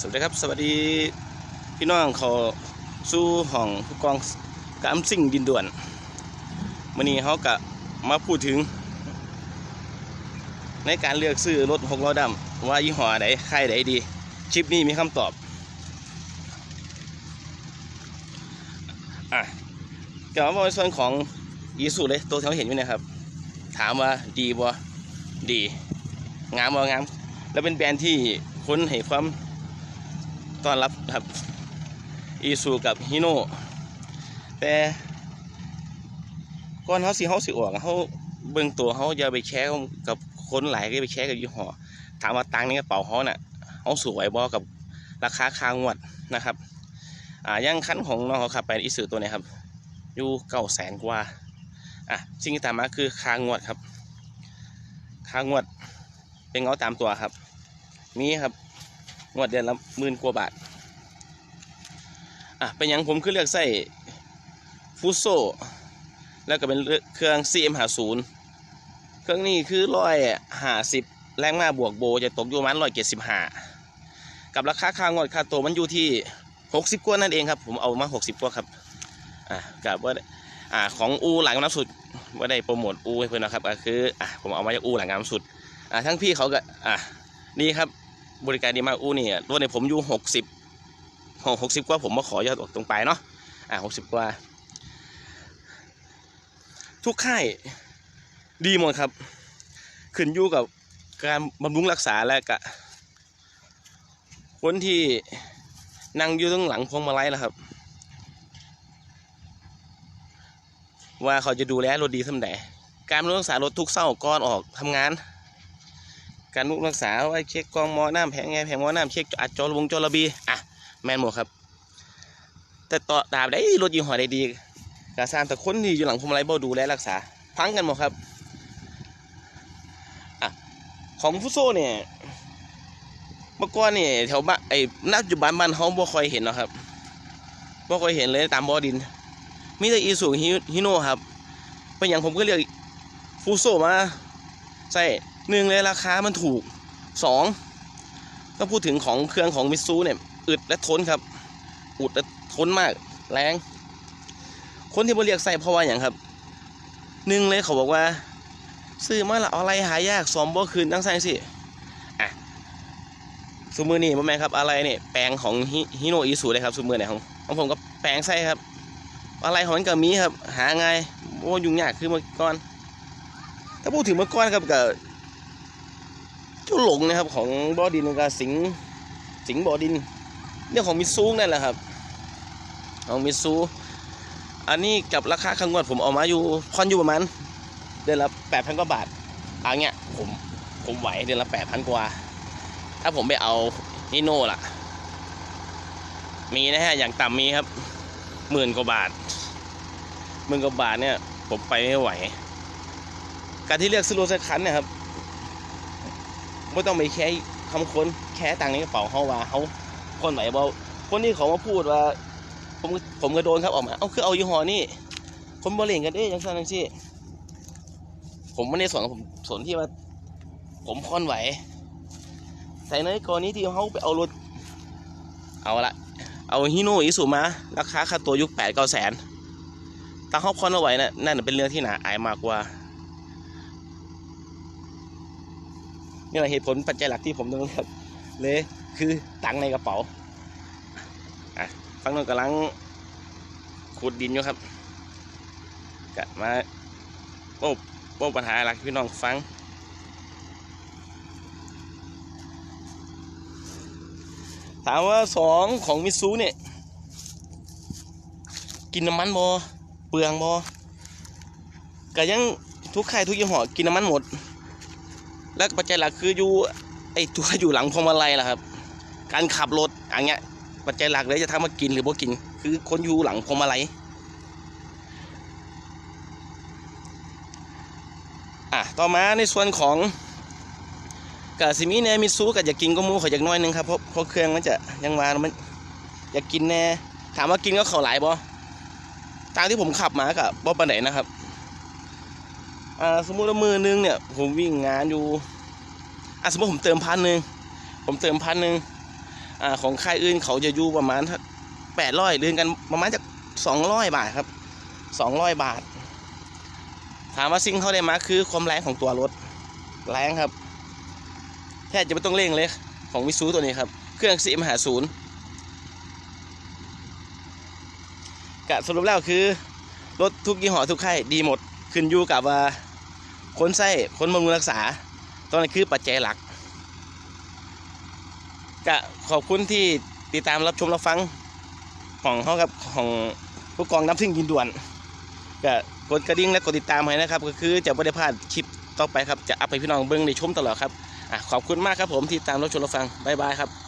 สวัสดีครับ สวัสดีพี่น้องเขาสู้ห้องผู้กองกามสิ่งดินด่วนวันนี้เขากะมาพูดถึง ในการเลือกซื้อรถหกล้อดำว่ายี่ห้อไหนใค่ายไหนดีชิปนี้มีคำตอบอะกลับมาในส่วนของยีสุเลยตัวที่เราเห็นอยู่เนะครับ ถามว่าดีบ่ดี งามบ่งาม แล้วเป็นแบรนด์ที่คนให้ความ ต้อนรับครับอีซูกับฮิโน่แต่ก่อนเขาสิเขาสิออกเขาเบิ่งตัวเขาอย่าไปแชร์กับคนหลายก็ไปแชร์กับยี่ห้อถามว่าตังค์ในกระเป๋าเขาน่ะเขาสวยบ่กับราคาคางวดนะครับอ่ายังคันของน้องเขาขับไปอีซูตัวนี้ครับอยู่เก้าแสนกว่าอะสิ่งที่ตามมาคือคางวดครับคางวดเป็นเงาตามตัวครับ มีครับ งวดเดือนละหมื่นกว่าบาท อะเป็นยังผมคือเลือกใส่ฟูโซแล้วก็เป็นเครื่อง CM50 เครื่องนี้คือร้อยห้าสิบแรงมาบวกโบจะตกอยู่ประมันร้อยเจ็ดสิบห้ากับราคาค่างวดค่าตัวมันอยู่ที่หกสิบกว่านั่นเองครับ ผมเอามาหกสิบกว่าครับอะกับว่าอ่าของอูหลังน้ำสุดว่าได้โปรโมทอูให้เพื่อนนะครับก็คืออะผมเอามาจากอูหลังน้ำสุดอ่าทั้งพี่เขาก็อะนี่ครับ บริการดีมากอู้นี่รถในผมอยู่หกสิบหกสิบกว่าผมมาขอยอดออกตรงไปเนาะอ่าหกสิบกว่า ทุกค่ายดีหมดครับ ขึ้นอยู่กับการบำรุงรักษาและกะคนที่นั่งอยู่ตรงหลังพวงมาลัยนะครับ ว่าเขาจะดูแลรถดีทำไหนการบำรุงรักษารถทุกเศร้าก่อนออกทำงาน การนุรักษาไว้เช็คกองมอน้ำแผงไงแผงมอน้ำเช็คอัดจอวงจอระบีอะแมนหมดครับ แต่ต่อตามได้รถยี่ห้อใดดีกระซามแต่คนที่อยู่หลังพวงมาลัยบ่ดูแลรักษา พังกันหมดครับอะของฟุโซเนี่ยเมื่อก่อนเนี่ยแถวบ้านไอ้นักจุบันบ้านเขาบ่ค่อยเห็นหรอกครับบ่ค่อยเห็นเลยตามบ่อดินมีแต่อีซูฮิโน่ครับเป็นอย่างผมก็เรียกฟูโซมาใส่ หนึ่งเลยราคามันถูกสองถ้าพูดถึงของเครื่องของมิซูเนี่ยอึดและทนครับอุดและทนมากแรง คนที่บริเรียกใส่เพราะว่าอย่างครับหนึ่งเลยเขาบอกว่า ซื้อมาละอะไรหายากสอมบ่คืนตั้งใส่สิอะซูมือนี่พ่อแม่ครับอะไรเนี่ยแปลงของฮิโนอิสุเลยครับซูมือเนี่ยของของผมก็แปลงใส่ครับ อะไรของมันก็มีครับ หาไงโอ้ยุ่งยากคือเมื่อก่อน ถ้าพูดถึงเมื่อก่อนครับกับ เจ้าหลงนะครับของบอดินกับสิงสิงบอดินเรื่องของมิซูนั่นแหละครับของมิซูอันนี้กับราคาข้างงวดผมเอามาอยู่พอนอยู่ประมาณเดือนละแปดพันกว่าบาทอันเนี้ยผมผมไหวเดือนละแปดพันกว่า ถ้าผมไปเอานิโน่ล่ะ มีนะฮะอย่างต่ำมีครับหมื่นกว่าบาทหมื่นกว่าบาทเนี่ยผมไปไม่ไหว การที่เลือกซื้อรถสักคันเนี่ยครับ ไม่ต้องไปแค่คำค้นแค่ตังค์ในกระเป๋าเขาว่าเขาคนไหนบอกคนที่เขามาพูดว่า ผมผมก็โดนครับออกมาเอาคือเอายี่ห้อนี่คนบริเลงกันเอ๊ยยังสั้นยังซี่ผมไม่ได้สนผมสนที่ว่า ผมคอนไหว แต่ในกรณีที่เขาไปเอารถ เอาละเอาฮิโนอิสุมาราคาค่าตัวยุคแปดเก้าแสนถ้าเขาคอนเอาไว้นะ่ะนั่นเป็นเรื่องที่หนาอายมากกว่า นี่แหละเหตุผลปัจจัยหลักที่ผมต้องเลือกเลยคือตังค์ในกระเป๋าอะฟังนู้นกำลังขุดดินอยู่ครับกะมาโอ้โอ้ปัญหาหลักพี่น้องฟังถามว่าสองของมิซูเนี่ย กินน้ำมันบอเปลืองบอก็ยังทุกค่ายทุกยี่ห้อกินน้ำมันหมด แล้วปัจจัยหลักคืออยู่ไอตัวอยู่หลังพวงมาลัยแหละครับ การขับรถอย่างเงี้ย ปัจจัยหลักเลยจะทำมากินหรือบ่กิน คือคนอยู่หลังพวงมาลัยอะต่อมาในส่วนของกาซิมิเนมิซูกับอยากกินก็มูเขาอยากน้อยหนึงครับเพราะเพราะเครื่องมันจะยังวามันอยากกินแน่ถามว่ากินก็เขาหลายบ่ทางที่ผมขับมากับบ่ปนไหนนะครับ อ่าสมมุติว่ามือนึงเนี่ยผมวิ่งงานอยู่อะสมมติผมเติมพันหนึ่งผมเติมพันหนึ่งอ่าของค่ายอื่นเขาจะอยู่ประมาณแปดร้อยเดือนกันประมาณจากสองร้อยบาทครับสองร้อยบาท ถามว่าสิ่งเขาได้มาคือความแรงของตัวรถแรงครับแทบจะไม่ต้องเร่งเลยของวิซูตัวนี้ครับ เครื่องสีมหาศูนย์กะสรุปแล้วคือ รถทุกยี่ห้อทุกค่ายดีหมด ขึ้นอยู่กับว่า คนใช้คนบำรุงรักษาตอนนั้คือปัจจัยหลักกะขอบคุณที่ติดตามรับชมรับฟังของเขาครับของผู้กองน้ำทิ้งยินด่วนกะกดกระดิ่งและกดติดตามให้นะครับ ก็คือจะไม่ได้พลาดคลิปต่อไปครับจะอัพให้พี่น้องเบิ้งในชมตลอดครับอขอบคุณมากครับผมที่ตามรับชมรับฟังบ๊ายบายครับ